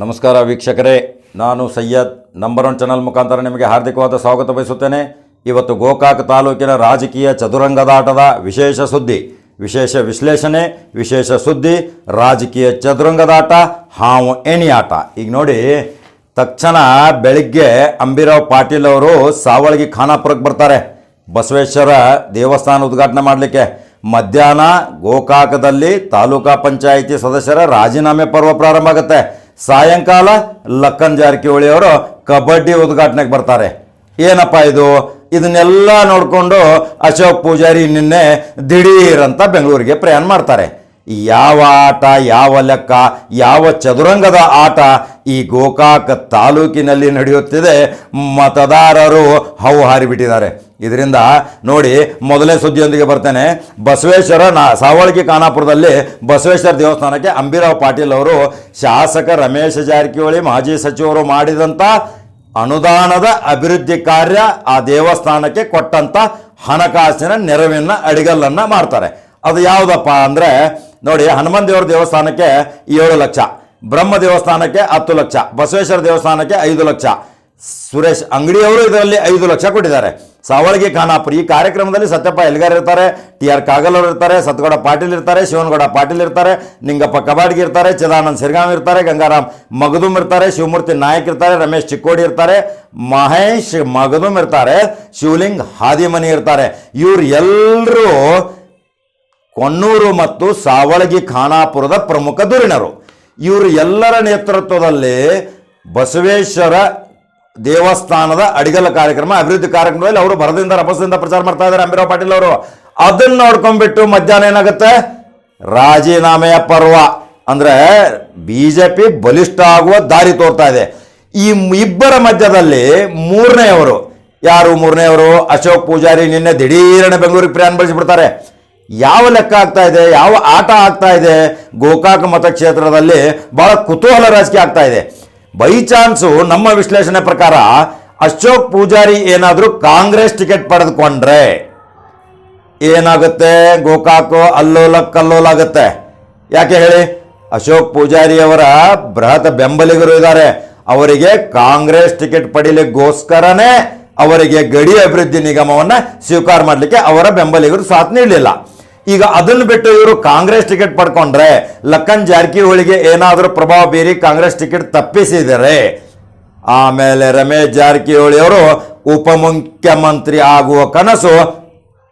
ನಮಸ್ಕಾರ ವೀಕ್ಷಕರೇ, ನಾನು ಸಯ್ಯದ್ ನಂಬರ್ ಒನ್ ಚಾನಲ್ ಮುಖಾಂತರ ನಿಮಗೆ ಹಾರ್ದಿಕವಾದ ಸ್ವಾಗತ ಬಯಸುತ್ತೇನೆ. ಇವತ್ತು ಗೋಕಾಕ್ ತಾಲೂಕಿನ ರಾಜಕೀಯ ಚದುರಂಗದಾಟದ ವಿಶೇಷ ಸುದ್ದಿ, ವಿಶೇಷ ವಿಶ್ಲೇಷಣೆ, ವಿಶೇಷ ಸುದ್ದಿ, ರಾಜಕೀಯ ಚದುರಂಗದಾಟ ಹಾವು ಎಣಿ ಆಟ. ಈಗ ನೋಡಿ, ತಕ್ಷಣ ಬೆಳಿಗ್ಗೆ ಅಂಬಿರಾವ್ ಪಾಟೀಲ್ ಅವರು ಸಾವಳಗಿ ಖಾನಾಪುರಕ್ಕೆ ಬರ್ತಾರೆ. ಬಸವೇಶ್ವರ ದೇವಸ್ಥಾನ ಉದ್ಘಾಟನೆ ಮಾಡಲಿಕ್ಕೆ. ಮಧ್ಯಾಹ್ನ ಗೋಕಾಕದಲ್ಲಿ ತಾಲೂಕಾ ಪಂಚಾಯಿತಿ ಸದಸ್ಯರ ರಾಜೀನಾಮೆ ಪರ್ವ ಪ್ರಾರಂಭ ಆಗುತ್ತೆ. ಸಾಯಂಕಾಲ ಲಕ್ಕನ್ ಜಾರಕಿಹೊಳಿ ಅವರು ಕಬಡ್ಡಿ ಉದ್ಘಾಟನೆಗೆ ಬರ್ತಾರೆ. ಏನಪ್ಪ ಇದು? ಇದನ್ನೆಲ್ಲ ನೋಡಿಕೊಂಡು ಅಶೋಕ್ ಪೂಜಾರಿ ನಿನ್ನೆ ದಿಢೀರ್ ಅಂತ ಬೆಂಗಳೂರಿಗೆ ಪ್ರಯಾಣ ಮಾಡ್ತಾರೆ. ಯಾವ ಆಟ, ಯಾವ ಲೆಕ್ಕ, ಯಾವ ಚದುರಂಗದ ಆಟ ಈ ಗೋಕಾಕ ತಾಲೂಕಿನಲ್ಲಿ ನಡೆಯುತ್ತಿದೆ, ಮತದಾರರು ಹೌಹಾರಿಬಿಟ್ಟಿದ್ದಾರೆ ಹಾರಿಬಿಟ್ಟಿದ್ದಾರೆ ಇದರಿಂದ ನೋಡಿ ಮೊದಲನೇ ಸುದ್ದಿಯೊಂದಿಗೆ ಬರ್ತೇನೆ. ಬಸವೇಶ್ವರ ನಾ ಸಾವಳಗಿ ಖಾನಾಪುರದಲ್ಲಿ ಬಸವೇಶ್ವರ ದೇವಸ್ಥಾನಕ್ಕೆ ಅಂಬಿರಾವ್ ಪಾಟೀಲ್ ಅವರು ಶಾಸಕ ರಮೇಶ್ ಜಾರಕಿಹೊಳಿ, ಮಾಜಿ ಸಚಿವರು ಮಾಡಿದಂಥ ಅನುದಾನದ ಅಭಿವೃದ್ಧಿ ಕಾರ್ಯ ಆ ದೇವಸ್ಥಾನಕ್ಕೆ ಕೊಟ್ಟಂತ ಹಣಕಾಸಿನ ನೆರವಿನ ಅಡಿಗಲ್ಲನ್ನ ಮಾಡ್ತಾರೆ. ಅದು ಯಾವುದಪ್ಪ ಅಂದ್ರೆ ನೋಡಿ ಹನುಮನ್ ದೇವರ ದೇವಸ್ಥಾನಕ್ಕೆ ಏಳು ಲಕ್ಷ, ಬ್ರಹ್ಮ ದೇವಸ್ಥಾನಕ್ಕೆ ಹತ್ತು ಲಕ್ಷ, ಬಸವೇಶ್ವರ ದೇವಸ್ಥಾನಕ್ಕೆ ಐದು ಲಕ್ಷ ಸುರೇಶ್ ಅಂಗಡಿಯವರು ಇದರಲ್ಲಿ ಐದು ಲಕ್ಷ ಕೊಟ್ಟಿದ್ದಾರೆ. ಸಾವಳಗಿ, ಖಾನಾಪುರ. ಈ ಕಾರ್ಯಕ್ರಮದಲ್ಲಿ ಸತ್ಯಪ್ಪ ಎಲ್ಗಾರ್ ಇರ್ತಾರೆ, ಟಿ ಆರ್ ಕಾಗಲ್ ಅವರು ಇರ್ತಾರೆ, ಸತ್ಗೌಡ ಪಾಟೀಲ್ ಇರ್ತಾರೆ, ಶಿವನಗೌಡ ಪಾಟೀಲ್ ಇರ್ತಾರೆ, ನಿಂಗಪ್ಪ ಕಬಾಡ್ಗಿ ಇರ್ತಾರೆ, ಚಿದಾನಂದ್ ಸಿರ್ಗಾಮ್ ಇರ್ತಾರೆ, ಗಂಗಾರಾಮ್ ಮಗದುಮ್ ಇರ್ತಾರೆ, ಶಿವಮೂರ್ತಿ ನಾಯಕ್ ಇರ್ತಾರೆ, ರಮೇಶ್ ಚಿಕ್ಕೋಡಿ ಇರ್ತಾರೆ, ಮಹೇಶ್ ಮಗದುಮ್ ಇರ್ತಾರೆ, ಶಿವಲಿಂಗ್ ಹಾದಿಮನಿ ಇರ್ತಾರೆ. ಇವ್ರು ಎಲ್ಲರೂ ಕೊನ್ನೂರು ಮತ್ತು ಸಾವಳಗಿ, ಖಾನಾಪುರದ ಪ್ರಮುಖ ಧುರೀಣರು ಇವರು ಎಲ್ಲರ ನೇತೃತ್ವದಲ್ಲಿ ಬಸವೇಶ್ವರ ದೇವಸ್ಥಾನದ ಅಡಿಗಲ ಕಾರ್ಯಕ್ರಮ, ಅಭಿವೃದ್ಧಿ ಕಾರ್ಯಕ್ರಮದಲ್ಲಿ ಅವರು ಭರದಿಂದ ರಭಸದಿಂದ ಪ್ರಚಾರ ಮಾಡ್ತಾ ಇದ್ದಾರೆ ಅಂಬಿರಾವ್ ಪಾಟೀಲ್ ಅವರು. ಅದನ್ನ ನೋಡ್ಕೊಂಡ್ಬಿಟ್ಟು ಮಧ್ಯಾಹ್ನ ಏನಾಗುತ್ತೆ? ರಾಜೀನಾಮೆಯ ಪರ್ವ. ಅಂದ್ರೆ ಬಿಜೆಪಿ ಬಲಿಷ್ಠ ಆಗುವ ದಾರಿ ತೋರ್ತಾ ಇದೆ. ಈ ಇಬ್ಬರ ಮಧ್ಯದಲ್ಲಿ ಮೂರನೆಯವರು. ಯಾರು ಮೂರನೆಯವರು? ಅಶೋಕ್ ಪೂಜಾರಿ ನಿನ್ನೆ ದಿಢೀರನೆ ಬೆಂಗಳೂರಿಗೆ ಪ್ರಯಾಣ ಬೆಳೆಸಿಬಿಡ್ತಾರೆ. ಯಾವ ಲೆಕ್ಕ ಆಗ್ತಾ ಇದೆ? ಯಾವ ಆಟ ಆಗ್ತಾ ಇದೆ? ಗೋಕಾಕ್ ಮತಕ್ಷೇತ್ರದಲ್ಲಿ ಬಹಳ ಕುತೂಹಲ ರಾಜಕೀಯ ಆಗ್ತಾ ಇದೆ. ಬೈ ಚಾನ್ಸು ನಮ್ಮ ವಿಶ್ಲೇಷಣೆ ಪ್ರಕಾರ ಅಶೋಕ್ ಪೂಜಾರಿ ಏನಾದರೂ ಕಾಂಗ್ರೆಸ್ ಟಿಕೆಟ್ ಪಡೆದುಕೊಂಡ್ರೆ ಏನಾಗುತ್ತೆ? ಗೋಕಾಕು, ಅಲ್ಲೋಲ, ಕಲ್ಲೋಲ ಆಗುತ್ತೆ. ಯಾಕೆ ಹೇಳಿ? ಅಶೋಕ್ ಪೂಜಾರಿಯವರ ಬೃಹತ್ ಬೆಂಬಲಿಗರು ಇದ್ದಾರೆ. ಅವರಿಗೆ ಕಾಂಗ್ರೆಸ್ ಟಿಕೆಟ್ ಪಡೀಲಿಕ್ಕೋಸ್ಕರನೇ ಅವರಿಗೆ ಗಡಿ ಅಭಿವೃದ್ಧಿ ನಿಗಮವನ್ನು ಸ್ವೀಕಾರ ಮಾಡಲಿಕ್ಕೆ ಅವರ ಬೆಂಬಲಿಗರು ಸಾಥ್ ನೀಡಲಿಲ್ಲ. ಈಗ ಅದನ್ನು ಬಿಟ್ಟು ಇವರು ಕಾಂಗ್ರೆಸ್ ಟಿಕೆಟ್ ಪಡ್ಕೊಂಡ್ರೆ ಲಕ್ಕನ್ ಜಾರಕಿಹೊಳಿಗೆ ಏನಾದರೂ ಪ್ರಭಾವ ಬೀರಿ ಕಾಂಗ್ರೆಸ್ ಟಿಕೆಟ್ ತಪ್ಪಿಸಿದರೆ. ಆಮೇಲೆ ರಮೇಶ್ ಜಾರಕಿಹೊಳಿ ಅವರು ಉಪಮುಖ್ಯಮಂತ್ರಿ ಆಗುವ ಕನಸು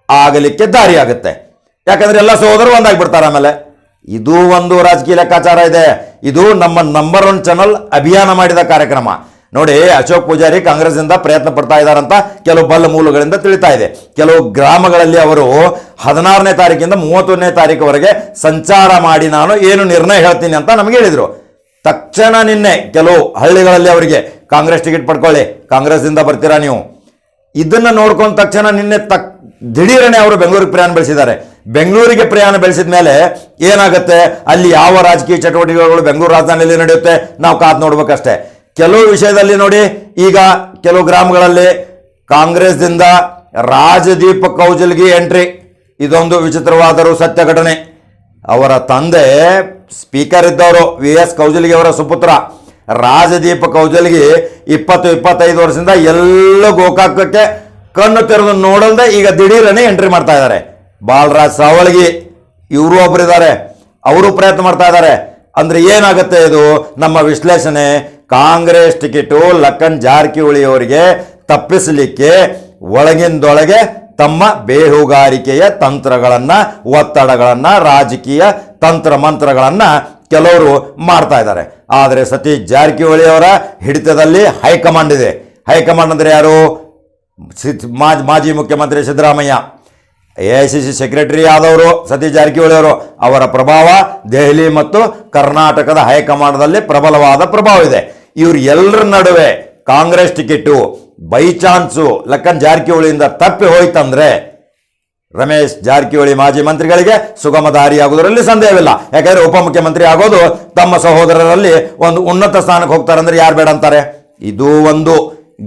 ಆಗಲಿಕ್ಕೆ ದಾರಿಯಾಗುತ್ತೆ. ಯಾಕಂದ್ರೆ ಎಲ್ಲ ಸಹೋದರು ಒಂದಾಗ್ಬಿಡ್ತಾರೆ ಆಮೇಲೆ. ಇದು ಒಂದು ರಾಜಕೀಯ ಲೆಕ್ಕಾಚಾರ ಇದೆ. ಇದು ನಮ್ಮ ನಂಬರ್ ಒನ್ ಚಾನಲ್ ಅಭಿಯಾನ ಮಾಡಿದ ಕಾರ್ಯಕ್ರಮ. ನೋಡಿ ಅಶೋಕ್ ಪೂಜಾರಿ ಕಾಂಗ್ರೆಸ್ನಿಂದ ಪ್ರಯತ್ನ ಪಡ್ತಾ ಇದ್ದಾರಂತ ಕೆಲವು ಬಲ್ಲ ಮೂಲಗಳಿಂದ ತಿಳಿತಾ ಇದೆ. ಕೆಲವು ಗ್ರಾಮಗಳಲ್ಲಿ ಅವರು ಹದಿನಾರನೇ ತಾರೀಕಿಂದ ಮೂವತ್ತೊಂದನೇ ತಾರೀಕುವರೆಗೆ ಸಂಚಾರ ಮಾಡಿ ನಾನು ಏನು ನಿರ್ಣಯ ಹೇಳ್ತೀನಿ ಅಂತ ನಮಗೆ ಹೇಳಿದರು. ತಕ್ಷಣ ನಿನ್ನೆ ಕೆಲವು ಹಳ್ಳಿಗಳಲ್ಲಿ ಅವರಿಗೆ ಕಾಂಗ್ರೆಸ್ ಟಿಕೆಟ್ ಪಡ್ಕೊಳ್ಳಿ, ಕಾಂಗ್ರೆಸ್ನಿಂದ ಬರ್ತೀರಾ ನೀವು? ಇದನ್ನು ನೋಡ್ಕೊಂಡ ತಕ್ಷಣ ನಿನ್ನೆ ತಕ್, ದಿಢೀರನೆ ಅವರು ಬೆಂಗಳೂರಿಗೆ ಪ್ರಯಾಣ ಬೆಳೆಸಿದ್ದಾರೆ. ಬೆಂಗಳೂರಿಗೆ ಪ್ರಯಾಣ ಬೆಳೆಸಿದ ಮೇಲೆ ಏನಾಗುತ್ತೆ? ಅಲ್ಲಿ ಯಾವ ರಾಜಕೀಯ ಚಟುವಟಿಕೆಗಳು ಬೆಂಗಳೂರು ರಾಜಧಾನಿಯಲ್ಲಿ ನಡೆಯುತ್ತೆ? ನಾವು ಕಾದ್ ನೋಡ್ಬೇಕಷ್ಟೇ. ಕೆಲವು ವಿಷಯದಲ್ಲಿ ನೋಡಿ, ಈಗ ಕೆಲವು ಗ್ರಾಮಗಳಲ್ಲಿ ಕಾಂಗ್ರೆಸ್ದಿಂದ ರಾಜದೀಪ ಕೌಜಲ್ಗೆ ಎಂಟ್ರಿ. ಇದೊಂದು ವಿಚಿತ್ರವಾದರೂ ಸತ್ಯ ಘಟನೆ. ಅವರ ತಂದೆ ಸ್ಪೀಕರ್ ಇದ್ದವರು ವಿ ಎಸ್ ಕೌಜಲ್ಗಿ ಅವರ ಸುಪುತ್ರ. ರಾಜದೀಪ ಕೌಜಲ್ಗಿ ಇಪ್ಪತ್ತು ಇಪ್ಪತ್ತೈದು ವರ್ಷದಿಂದ ಎಲ್ಲ ಗೋಕಾಕಕ್ಕೆ ಕಣ್ಣು ತೆರೆದು ನೋಡಲ್ದೆ ಈಗ ದಿಢೀರನೆ ಎಂಟ್ರಿ ಮಾಡ್ತಾ ಇದ್ದಾರೆ. ಬಾಲರಾಜ್ ಸಾವಳಗಿ, ಇವರು ಒಬ್ಬರಿದ್ದಾರೆ ಅವರು ಪ್ರಯತ್ನ ಮಾಡ್ತಾ ಇದ್ದಾರೆ. ಅಂದರೆ ಏನಾಗುತ್ತೆ ಇದು? ನಮ್ಮ ವಿಶ್ಲೇಷಣೆ ಕಾಂಗ್ರೆಸ್ ಟಿಕೆಟು ಲಕ್ಕನ್ ಜಾರಕಿಹೊಳಿ ಅವರಿಗೆ ತಪ್ಪಿಸಲಿಕ್ಕೆ ಒಳಗಿಂದೊಳಗೆ ತಮ್ಮ ಬೇಹುಗಾರಿಕೆಯ ತಂತ್ರಗಳನ್ನು, ಒತ್ತಡಗಳನ್ನು, ರಾಜಕೀಯ ತಂತ್ರ ಮಂತ್ರಗಳನ್ನು ಕೆಲವರು ಮಾಡ್ತಾ ಇದ್ದಾರೆ. ಆದರೆ ಸತೀಶ್ ಜಾರಕಿಹೊಳಿ ಅವರ ಹಿಡಿತದಲ್ಲಿ ಹೈಕಮಾಂಡ್ ಇದೆ. ಹೈಕಮಾಂಡ್ ಅಂದ್ರೆ ಯಾರು? ಮಾಜಿ ಮುಖ್ಯಮಂತ್ರಿ Siddaramaiah. A I C C secretary ಆದವರು, ಸತೀಶ್ ಜಾರಕಿಹೊಳಿ ಅವರು, ಅವರ ಪ್ರಭಾವ ದೆಹಲಿ ಮತ್ತು ಕರ್ನಾಟಕದ ಹೈಕಮಾಂಡ್ದಲ್ಲಿ ಪ್ರಬಲವಾದ ಪ್ರಭಾವ ಇದೆ. ಇವ್ರ ಎಲ್ಲರ ನಡುವೆ Congress ticket by chance Lakhan ಜಾರಕಿಹೊಳಿಯಿಂದ ತಪ್ಪಿ ಹೋಯ್ತಂದ್ರೆ ರಮೇಶ್ ಜಾರಕಿಹೊಳಿ ಮಾಜಿ ಮಂತ್ರಿಗಳಿಗೆ ಸುಗಮ ದಾರಿಯಾಗುವುದರಲ್ಲಿ ಸಂದೇಹವಿಲ್ಲ. ಯಾಕಂದರೆ ಉಪಮುಖ್ಯಮಂತ್ರಿ ಆಗೋದು ತಮ್ಮ ಸಹೋದರರಲ್ಲಿ ಒಂದು ಉನ್ನತ ಸ್ಥಾನಕ್ಕೆ ಹೋಗ್ತಾರೆ ಅಂದರೆ ಯಾರು ಬೇಡ ಅಂತಾರೆ? ಇದು ಒಂದು.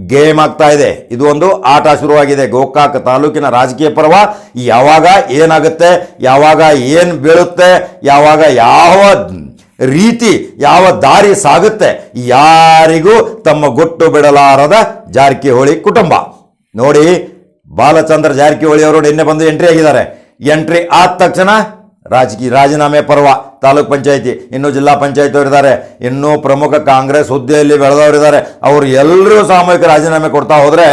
ಗೇಮ್ ಆಗ್ತಾ ಇದೆ. ಇದು ಒಂದು ಆಟ ಶುರುವಾಗಿದೆ. ಗೋಕಾಕ್ ತಾಲೂಕಿನ ರಾಜಕೀಯ ಪರ್ವ. ಯಾವಾಗ ಏನಾಗುತ್ತೆ? ಯಾವಾಗ ಏನು ಬೀಳುತ್ತೆ? ಯಾವಾಗ ಯಾವ ರೀತಿ, ಯಾವ ದಾರಿ ಸಾಗುತ್ತೆ? ಯಾರಿಗೂ ತಮ್ಮ ಗೊಟ್ಟು ಬಿಡಲಾರದ ಜಾರಕಿಹೊಳಿ ಕುಟುಂಬ. ನೋಡಿ, ಬಾಲಚಂದ್ರ ಜಾರಕಿಹೊಳಿ ಅವರು ನಿನ್ನೆ ಬಂದು ಎಂಟ್ರಿ ಆಗಿದ್ದಾರೆ. ಎಂಟ್ರಿ ಆದ ತಕ್ಷಣ ರಾಜಕೀಯ, ರಾಜೀನಾಮೆ ಪರ್ವ, ತಾಲೂಕ್ ಪಂಚಾಯಿತಿ, ಇನ್ನೂ ಜಿಲ್ಲಾ ಪಂಚಾಯತ್ ಇದ್ದಾರೆ ಇನ್ನೂ ಪ್ರಮುಖ ಕಾಂಗ್ರೆಸ್ ಹುದ್ದೆಯಲ್ಲಿ ಬೆಳೆದವರಿದ್ದಾರೆ. ಅವರು ಎಲ್ಲರೂ ಸಾಮೂಹಿಕ ರಾಜೀನಾಮೆ ಕೊಡ್ತಾ ಹೋದರೆ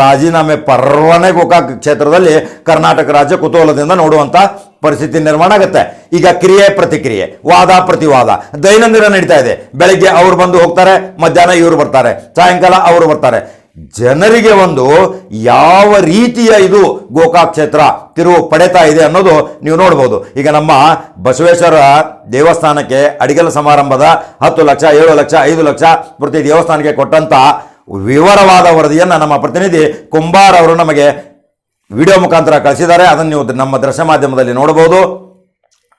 ರಾಜೀನಾಮೆ ಪರ್ವನೇ ಗೋಕಾಕ್ ಕ್ಷೇತ್ರದಲ್ಲಿ ಕರ್ನಾಟಕ ರಾಜ್ಯ ಕುತೂಹಲದಿಂದ ನೋಡುವಂಥ ಪರಿಸ್ಥಿತಿ ನಿರ್ಮಾಣ ಆಗುತ್ತೆ. ಈಗ ಕ್ರಿಯೆ ಪ್ರತಿಕ್ರಿಯೆ, ವಾದ ಪ್ರತಿವಾದ, ದೈನಂದಿನ ನಡೀತಾ ಇದೆ. ಬೆಳಗ್ಗೆ ಅವ್ರು ಬಂದು ಹೋಗ್ತಾರೆ, ಮಧ್ಯಾಹ್ನ ಇವರು ಬರ್ತಾರೆ, ಸಾಯಂಕಾಲ ಅವರು ಬರ್ತಾರೆ. ಜನರಿಗೆ ಒಂದು ಯಾವ ರೀತಿಯ ಇದು ಗೋಕಾಕ್ ಕ್ಷೇತ್ರ ತಿರುವು ಪಡೆತಾ ಇದೆ ಅನ್ನೋದು ನೀವು ನೋಡ್ಬೋದು. ಈಗ ನಮ್ಮ ಬಸವೇಶ್ವರ ದೇವಸ್ಥಾನಕ್ಕೆ ಅಡಿಗಲ ಸಮಾರಂಭದ ಹತ್ತು ಲಕ್ಷ, ಏಳು ಲಕ್ಷ, ಐದು ಲಕ್ಷ ಪ್ರತಿ ದೇವಸ್ಥಾನಕ್ಕೆ ಕೊಟ್ಟಂತ ವಿವರವಾದ ವರದಿಯನ್ನು ನಮ್ಮ ಪ್ರತಿನಿಧಿ ಕುಂಬಾರ್ ಅವರು ನಮಗೆ ವಿಡಿಯೋ ಮುಖಾಂತರ ಕಳಿಸಿದ್ದಾರೆ. ಅದನ್ನು ನೀವು ನಮ್ಮ ದೃಶ್ಯ ಮಾಧ್ಯಮದಲ್ಲಿ ನೋಡಬಹುದು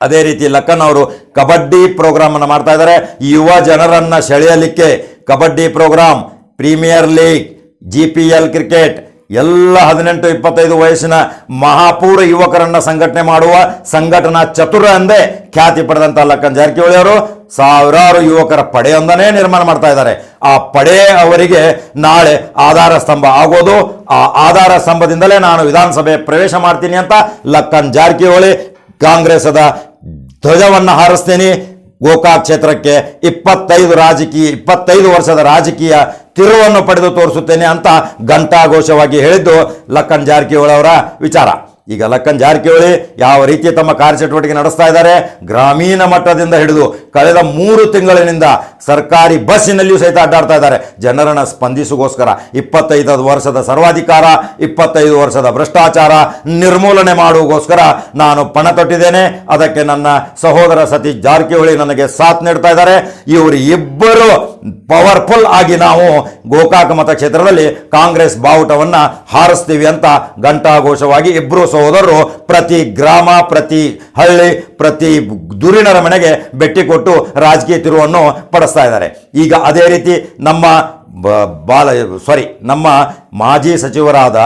ಅದೇ ರೀತಿ ಲಕ್ಕನ್ ಅವರು ಕಬಡ್ಡಿ ಪ್ರೋಗ್ರಾಮ್ ಅನ್ನು ಮಾಡ್ತಾ ಇದ್ದಾರೆ. ಯುವ ಜನರನ್ನು ಸೆಳೆಯಲಿಕ್ಕೆ kabaddi program premier league G P L cricket ಎಲ್ಲ ಹದಿನೆಂಟು ಇಪ್ಪತ್ತೈದು ವಯಸ್ಸಿನ ಮಹಾಪೂರ ಯುವಕರನ್ನ ಸಂಘಟನೆ ಮಾಡುವ ಸಂಘಟನಾ ಚತುರ ಎಂದೇ ಖ್ಯಾತಿ ಪಡೆದಂತ ಲಕ್ಕನ್ ಜಾರಕಿಹೊಳಿ ಅವರು ಸಾವಿರಾರು ಯುವಕರ ಪಡೆಯೊಂದನ್ನೇ ನಿರ್ಮಾಣ ಮಾಡ್ತಾ ಇದ್ದಾರೆ. ಆ ಪಡೆ ಅವರಿಗೆ ನಾಳೆ ಆಧಾರ ಸ್ತಂಭ ಆಗೋದು. ಆ ಆಧಾರ ಸ್ತಂಭದಿಂದಲೇ ನಾನು ವಿಧಾನಸಭೆ ಪ್ರವೇಶ ಮಾಡ್ತೀನಿ ಅಂತ ಲಕ್ಕನ್ ಜಾರಕಿಹೊಳಿ ಕಾಂಗ್ರೆಸ್ದ ಧ್ವಜವನ್ನು ಹಾರಿಸ್ತೀನಿ. ಗೋಕಾಕ್ ಕ್ಷೇತ್ರಕ್ಕೆ ಇಪ್ಪತ್ತೈದು ರಾಜಕೀಯ, ಇಪ್ಪತ್ತೈದು ವರ್ಷದ ರಾಜಕೀಯ ತಿರುವನ್ನು ಪಡೆದು ತೋರಿಸುತ್ತೇನೆ ಅಂತ ಘಂಟಾಘೋಷವಾಗಿ ಹೇಳಿದ್ದು ಲಕ್ಕನ್ ಜಾರಕಿಹೊಳಿ ಅವರ ವಿಚಾರ. ಈಗ ಲಕ್ಕನ್ ಜಾರಕಿಹೊಳಿ ಯಾವ ರೀತಿ ತಮ್ಮ ಕಾರ್ಯಚಟುವಟಿಕೆ ನಡೆಸ್ತಾ ಇದ್ದಾರೆ, ಗ್ರಾಮೀಣ ಮಟ್ಟದಿಂದ ಹಿಡಿದು ಕಳೆದ ಮೂರು ತಿಂಗಳಿನಿಂದ ಸರ್ಕಾರಿ ಬಸ್ಸಿನಲ್ಲಿಯೂ ಸಹಿತ ಅಡ್ಡಾಡ್ತಾ ಇದ್ದಾರೆ. ಜನರನ್ನು ಸ್ಪಂದಿಸುಗೋಸ್ಕರ ಇಪ್ಪತ್ತೈದು ವರ್ಷದ ಸರ್ವಾಧಿಕಾರ, ಇಪ್ಪತ್ತೈದು ವರ್ಷದ ಭ್ರಷ್ಟಾಚಾರ ನಿರ್ಮೂಲನೆ ಮಾಡುವಗೋಸ್ಕರ ನಾನು ಪಣ ತೊಟ್ಟಿದ್ದೇನೆ. ಅದಕ್ಕೆ ನನ್ನ ಸಹೋದರ ಸತೀಶ್ ಜಾರಕಿಹೊಳಿ ನನಗೆ ಸಾಥ್ ನೀಡ್ತಾ ಇದ್ದಾರೆ. ಇವರು ಇಬ್ಬರು ಪವರ್ಫುಲ್ ಆಗಿ ನಾವು ಗೋಕಾಕ ಮತಕ್ಷೇತ್ರದಲ್ಲಿ ಕಾಂಗ್ರೆಸ್ ಬಾವುಟವನ್ನು ಹಾರಿಸ್ತೀವಿ ಅಂತ ಘಂಟಾಘೋಷವಾಗಿ ಇಬ್ಬರು ಸಹೋದರರು ಪ್ರತಿ ಗ್ರಾಮ, ಪ್ರತಿ ಹಳ್ಳಿ ಪ್ರತಿ ದುರಿಣರ ಮನೆಗೆ ಭೇಟಿ ಕೊಟ್ಟು ರಾಜಕೀಯ ತಿರುವನ್ನು ಪಡಿಸ್ತಾ ಇದ್ದಾರೆ. ಈಗ ಅದೇ ರೀತಿ ನಮ್ಮ ಬಾಲ ಸಾರಿ ನಮ್ಮ ಮಾಜಿ ಸಚಿವರಾದ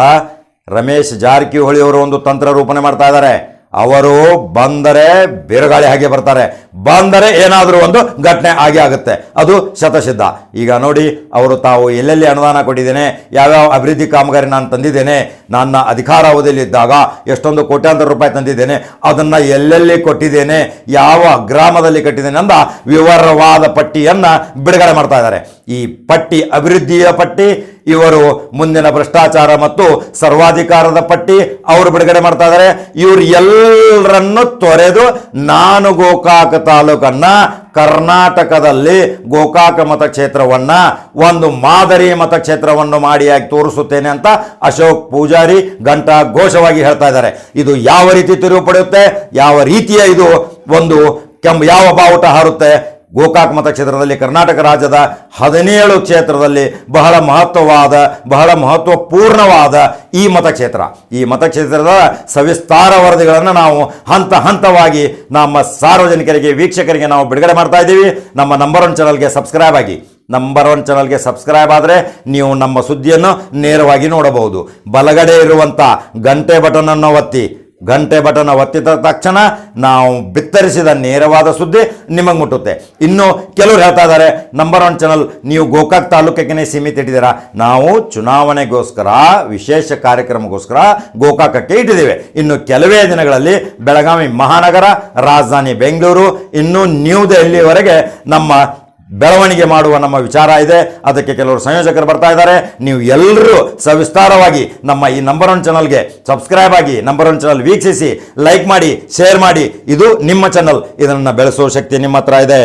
ರಮೇಶ್ ಜಾರಕಿಹೊಳಿ ಅವರು ಒಂದು ತಂತ್ರ ರೂಪಣೆ ಮಾಡ್ತಾ ಇದ್ದಾರೆ. ಅವರು ಬಂದರೆ ಬಿರುಗಾಳಿ ಹಾಗೆ ಬರ್ತಾರೆ. ಬಂದರೆ ಏನಾದರೂ ಒಂದು ಘಟನೆ ಆಗಿ ಆಗುತ್ತೆ. ಅದು ಶತಸಿದ್ಧ. ಈಗ ನೋಡಿ, ಅವರು ತಾವು ಎಲ್ಲೆಲ್ಲಿ ಅನುದಾನ ಕೊಟ್ಟಿದ್ದೇನೆ, ಯಾವ್ಯಾವ ಅಭಿವೃದ್ಧಿ ಕಾಮಗಾರಿ ನಾನು ತಂದಿದ್ದೇನೆ, ನನ್ನ ಅಧಿಕಾರ ಅವಧಿಯಲ್ಲಿದ್ದಾಗ ಎಷ್ಟೊಂದು ಕೋಟ್ಯಾಂತರ ರೂಪಾಯಿ ತಂದಿದ್ದೇನೆ, ಅದನ್ನು ಎಲ್ಲೆಲ್ಲಿ ಕೊಟ್ಟಿದ್ದೇನೆ, ಯಾವ ಗ್ರಾಮದಲ್ಲಿ ಕಟ್ಟಿದ್ದೇನೆ ಅಂತ ವಿವರವಾದ ಪಟ್ಟಿಯನ್ನು ಬಿಡುಗಡೆ ಮಾಡ್ತಾ ಇದ್ದಾರೆ. ಈ ಪಟ್ಟಿ ಅಭಿವೃದ್ಧಿಯ ಪಟ್ಟಿ ಇವರು ಮುಂದಿನ ಭ್ರಷ್ಟಾಚಾರ ಮತ್ತು ಸರ್ವಾಧಿಕಾರದ ಪಟ್ಟಿ ಅವರು ಬಿಡುಗಡೆ ಮಾಡ್ತಾ ಇದ್ದಾರೆ ಇವರು ಎಲ್ಲರನ್ನು ತೊರೆದು ನಾನು ಗೋಕಾಕ ತಾಲೂಕನ್ನ ಕರ್ನಾಟಕದಲ್ಲಿ ಗೋಕಾಕ ಮತಕ್ಷೇತ್ರವನ್ನ ಒಂದು ಮಾದರಿ ಮತಕ್ಷೇತ್ರವನ್ನು ಮಾಡಿಯಾಗಿ ತೋರಿಸುತ್ತೇನೆ ಅಂತ ಅಶೋಕ್ ಪೂಜಾರಿ ಗಂಟಾ ಘೋಷವಾಗಿ ಹೇಳ್ತಾ ಇದ್ದಾರೆ. ಇದು ಯಾವ ರೀತಿ ತಿರುವು ಪಡೆಯುತ್ತೆ? ಯಾವ ರೀತಿಯ ಇದು ಒಂದು ಕೆಂಬ ಯಾವ ಬಾವುಟ ಹಾರುತ್ತೆ? ಗೋಕಾಕ್ ಮತಕ್ಷೇತ್ರದಲ್ಲಿ ಕರ್ನಾಟಕ ರಾಜ್ಯದ ಹದಿನೇಳು ಕ್ಷೇತ್ರದಲ್ಲಿ ಬಹಳ ಮಹತ್ವವಾದ, ಬಹಳ ಮಹತ್ವಪೂರ್ಣವಾದ ಈ ಮತಕ್ಷೇತ್ರ. ಈ ಮತಕ್ಷೇತ್ರದ ಸವಿಸ್ತಾರ ವರದಿಗಳನ್ನು ನಾವು ಹಂತ ಹಂತವಾಗಿ ನಮ್ಮ ಸಾರ್ವಜನಿಕರಿಗೆ, ವೀಕ್ಷಕರಿಗೆ ನಾವು ಬಿಡುಗಡೆ ಮಾಡ್ತಾ ಇದ್ದೀವಿ. ನಮ್ಮ ನಂಬರ್ ಒನ್ ಚಾನಲ್ಗೆ ಸಬ್ಸ್ಕ್ರೈಬ್ ಆಗಿ. ನಂಬರ್ ಒನ್ ಚಾನಲ್ಗೆ ಸಬ್ಸ್ಕ್ರೈಬ್ ಆದರೆ ನೀವು ನಮ್ಮ ಸುದ್ದಿಯನ್ನು ನೇರವಾಗಿ ನೋಡಬಹುದು. ಬಲಗಡೆ ಇರುವಂಥ ಗಂಟೆ ಬಟನ್ ಅನ್ನು ಒತ್ತಿ. ಗಂಟೆ ಬಟನ್ ಒತ್ತಿದ ತಕ್ಷಣ ನಾವು ಬಿತ್ತರಿಸಿದ ನೇರವಾದ ಸುದ್ದಿ ನಿಮಗೆ ಮುಟ್ಟುತ್ತೆ. ಇನ್ನು ಕೆಲವರು ಹೇಳ್ತಾ ಇದ್ದಾರೆ ನಂಬರ್ ಒನ್ ಚಾನಲ್ ನೀವು ಗೋಕಾಕ್ ತಾಲೂಕಿಗೆ ಸೀಮಿತ ಇಟ್ಟಿದ್ದೀರಾ? ನಾವು ಚುನಾವಣೆಗೋಸ್ಕರ, ವಿಶೇಷ ಕಾರ್ಯಕ್ರಮಗೋಸ್ಕರ ಗೋಕಾಕಕ್ಕೆ ಇಟ್ಟಿದ್ದೇವೆ. ಇನ್ನು ಕೆಲವೇ ದಿನಗಳಲ್ಲಿ ಬೆಳಗಾವಿ ಮಹಾನಗರ, ರಾಜಧಾನಿ ಬೆಂಗಳೂರು, ಇನ್ನು ನ್ಯೂ ದೆಹಲಿವರೆಗೆ ನಮ್ಮ ಬೆಳವಣಿಗೆ ಮಾಡುವ ನಮ್ಮ ವಿಚಾರ ಇದೆ. ಅದಕ್ಕೆ ಕೆಲವರು ಸಂಯೋಜಕರು ಬರ್ತಾ ಇದ್ದಾರೆ. ನೀವು ಎಲ್ಲರೂ ಸವಿಸ್ತಾರವಾಗಿ ನಮ್ಮ ಈ ನಂಬರ್ ಒನ್ ಚಾನಲ್ಗೆ ಸಬ್ಸ್ಕ್ರೈಬ್ ಆಗಿ ನಂಬರ್ ಒನ್ ಚಾನಲ್ ವೀಕ್ಷಿಸಿ ಲೈಕ್ ಮಾಡಿ ಶೇರ್ ಮಾಡಿ. ಇದು ನಿಮ್ಮ ಚಾನಲ್ ಇದನ್ನು ಬೆಳೆಸೋ ಶಕ್ತಿ ನಿಮ್ಮ ಹತ್ರ ಇದೆ.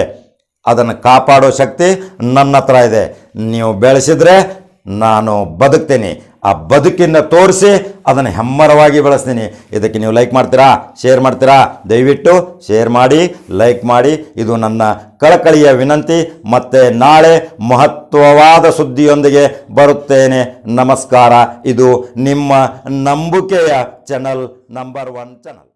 ಅದನ್ನು ಕಾಪಾಡೋ ಶಕ್ತಿ ನನ್ನ ಹತ್ರ ಇದೆ. ನೀವು ಬೆಳೆಸಿದರೆ ನಾನು ಬದುಕ್ತೇನೆ. ಆ ಬದುಕಿನ ತೋರಿಸಿ ಅದನ್ನು ಹೆಮ್ಮರವಾಗಿ ಬಳಸ್ತೀನಿ. ಇದಕ್ಕೆ ನೀವು ಲೈಕ್ ಮಾಡ್ತೀರಾ ಶೇರ್ ಮಾಡ್ತೀರಾ? ದಯವಿಟ್ಟು ಶೇರ್ ಮಾಡಿ ಲೈಕ್ ಮಾಡಿ. ಇದು ನನ್ನ ಕಳಕಳಿಯ ವಿನಂತಿ. ಮತ್ತೆ ನಾಳೆ ಮಹತ್ವವಾದ ಸುದ್ದಿಯೊಂದಿಗೆ ಬರುತ್ತೇನೆ. ನಮಸ್ಕಾರ. ಇದು ನಿಮ್ಮ ನಂಬಿಕೆಯ ಚಾನಲ್ ನಂಬರ್ ಒನ್ ಚಾನಲ್